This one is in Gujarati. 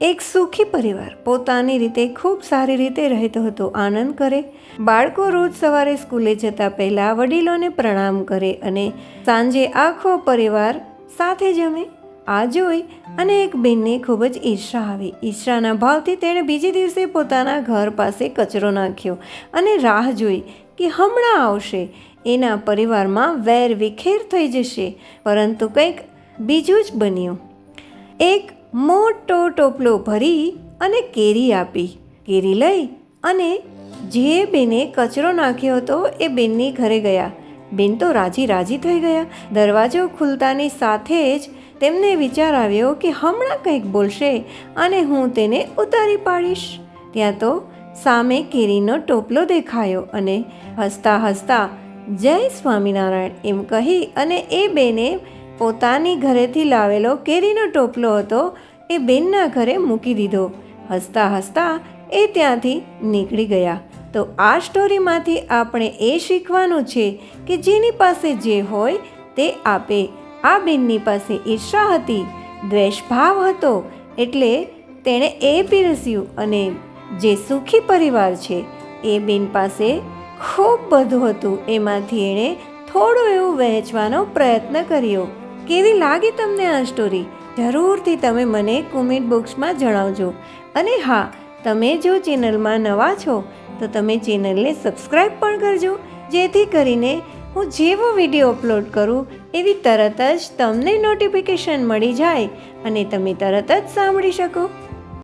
એક સુખી પરિવાર પોતાની રીતે ખૂબ સારી રીતે રહેતો હતો, આનંદ કરે. બાળકો રોજ સવારે સ્કૂલે જતા પહેલાં વડીલોને પ્રણામ કરે અને સાંજે આખો પરિવાર સાથે જમે. આ જોઈ અને એક બેનને ખૂબ જ ઈર્ષા આવી. ઈર્ષાના ભાવથી તેણે બીજે દિવસે પોતાના ઘર પાસે કચરો નાખ્યો અને રાહ જોઈ કે હમણાં આવશે. એના પરિવારમાં વેર વિખેર થઈ જશે, પરંતુ કંઈક બીજું જ બન્યું. એક મોટો ટોપલો ભરી અને કેરી આપી. કેરી લઈ અને જે બેને કચરો નાખ્યો હતો એ બેનની ઘરે ગયા. બેન તો રાજી રાજી થઈ ગયા. દરવાજો ખુલતાની સાથે જ તેમને વિચાર આવ્યો કે હમણાં કંઈક બોલશે અને હું તેને ઉતારી પાડીશ. ત્યાં તો સામે કેરીનો ટોપલો દેખાયો અને હસતા હસતા જય સ્વામિનારાયણ એમ કહી અને એ બેને પોતાની ઘરેથી લાવેલો કેરીનો ટોપલો હતો એ બેનના ઘરે મૂકી દીધો. હસતા હસતા એ ત્યાંથી નીકળી ગયા. તો આ સ્ટોરીમાંથી આપણે એ શીખવાનું છે કે જેની પાસે જે હોય તે આપે. આ બેનની પાસે ઈર્ષા હતી, દ્વેષભાવ હતો, એટલે તેણે એ પીરસ્યું અને જે સુખી પરિવાર છે એ બેન પાસે ખૂબ બધું હતું. એમાંથી એણે થોડું એવું વહેંચવાનો પ્રયત્ન કર્યો. કેવી લાગી તમને આ સ્ટોરી જરૂરથી તમે મને કોમેન્ટ બોક્સમાં જણાવજો. અને હા, તમે જો ચેનલમાં નવા છો, તો તમે ચેનલને સબસ્ક્રાઈબ પણ કરજો, જેથી કરીને હું જેવો વીડિયો અપલોડ કરું, એવી તરત જ તમને નોટિફિકેશન મળી જાય અને તમે તરત જ સાંભળી શકો.